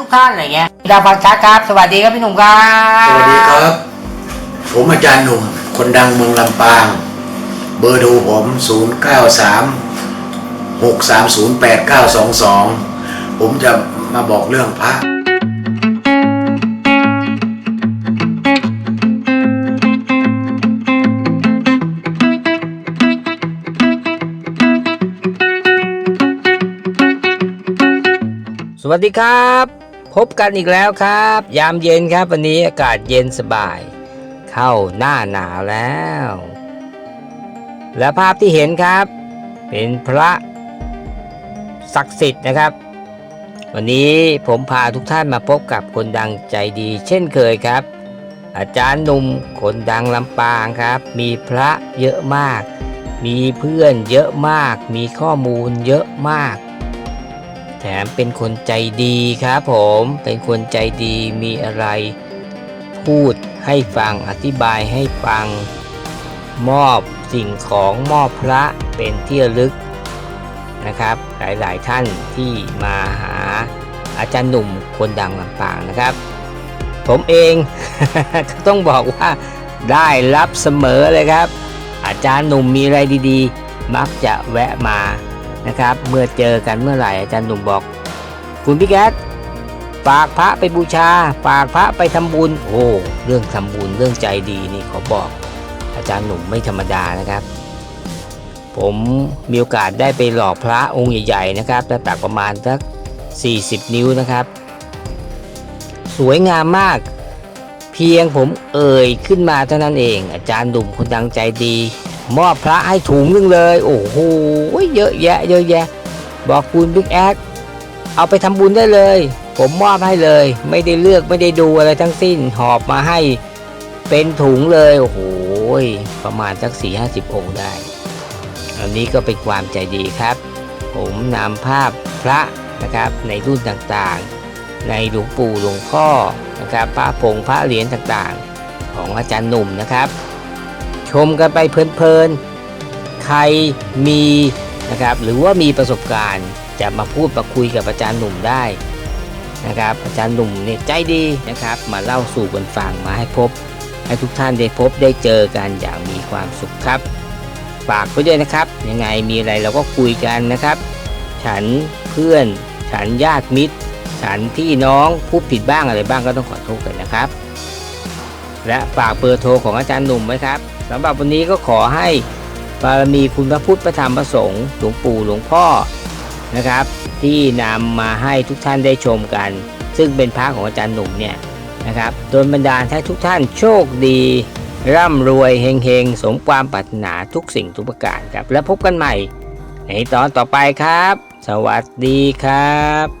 ทุกท่านอะไรเงี้ยดาวฟังชัดครับ สวัสดีครับพี่หนุ่มครับสวัสดีครับ ผมอาจารย์หนุ่ม คนดังเมืองลำปาง เบอร์โทรผม 0 9 3 6 3 0 8 9 2 2 ผมจะมาบอกเรื่องพระสวัสดีครับ พบกันอีกแล้วครับ ยามเย็นครับ วันนี้อากาศเย็นสบาย เข้าหน้าหนาวแล้ว และภาพที่เห็นครับ เป็นพระศักดิ์สิทธิ์นะครับ วันนี้ผมพาทุกท่านมาพบกับคนดังใจดี เช่นเคยครับ อาจารย์หนุ่มคนดังลำปางครับ มีพระเยอะมาก มีเพื่อนเยอะมาก มีข้อมูลเยอะมาก แถมเป็นคนใจดีครับผม เป็นคนใจดีมีอะไร พูดให้ฟังอธิบายให้ฟัง มอบสิ่งของมอบพระเป็นที่ระลึกนะครับ หลายๆท่านที่มาหาอาจารย์หนุ่มคนดังลำปางนะครับ ผมเอง ก็ต้องบอกว่าได้รับเสมอเลยครับ อาจารย์หนุ่มมีอะไรดีๆ มักจะแวะมา นะครับ เมื่อเจอกันเมื่อไหร่อาจารย์หนุ่มบอก คุณพี่แก๊สฝากพระไปบูชาฝากพระไปทำบุญ โอ้เรื่องทำบุญเรื่องใจดีนี่ขอบอก อาจารย์หนุ่มไม่ธรรมดานะครับ ผมมีโอกาสได้ไปหล่อพระองค์ใหญ่ๆนะครับระดับประมาณสัก40 นิ้วนะครับ สวยงามมาก เพียงผมเอ่ยขึ้นมาเท่านั้นเอง อาจารย์หนุ่มคนดังใจดี มอบพระให้ถุงหนึงเลย โอ้โหเยอะแยะ เยอะแยะ บอกคุณบิ๊กแอดเอาไปทำบุญได้เลย ผมมอบให้เลย ไม่ได้เลือกไม่ได้ดูอะไรทั้งสิ้นหอบมาให้เป็นถุงเลยโอ้โหประมาณสักสี่ห้าสิบองค์ได้ อันนี้ก็เป็นความใจดีครับ ผมนำภาพพระนะครับในรุ่นต่างๆ ในหลวงปู่หลวงพ่อนะครับพระผงพระเหรียญต่างๆ ของอาจารย์หนุ่มนะครับ ชมกันไปเพลินๆ ใครมีนะครับหรือว่ามีประสบการณ์จะมาพูดมาคุยกับอาจารย์หนุ่มได้นะครับอาจารย์หนุ่มเนี่ยใจดีนะครับ มาเล่าสู่กันฟังมาให้พบ ให้ทุกท่านได้พบได้เจอกันอย่างมีความสุขครับฝากไว้ด้วยนะครับ ยังไงมีอะไรเราก็คุยกันนะครับ ฉันเพื่อน ฉันญาติมิตร ฉันพี่น้องผู้ผิดบ้างอะไรบ้างก็ต้องขอโทษกันนะครับ และฝากเบอร์โทรของอาจารย์หนุ่มไว้ครับ สำหรับวันนี้ก็ขอให้บารมีคุณพระพุทธพระธรรมพระสงฆ์หลวงปู่หลวงพ่อนะครับ ที่นำมาให้ทุกท่านได้ชมกัน ซึ่งเป็นพระของอาจารย์หนุ่มเนี่ยนะครับโดนบันดาลให้ทุกท่านโชคดี ร่ำรวยเฮงๆ สมความปรารถนาทุกสิ่งทุกประการครับ แล้วพบกันใหม่ ในตอนต่อไปครับ สวัสดีครับ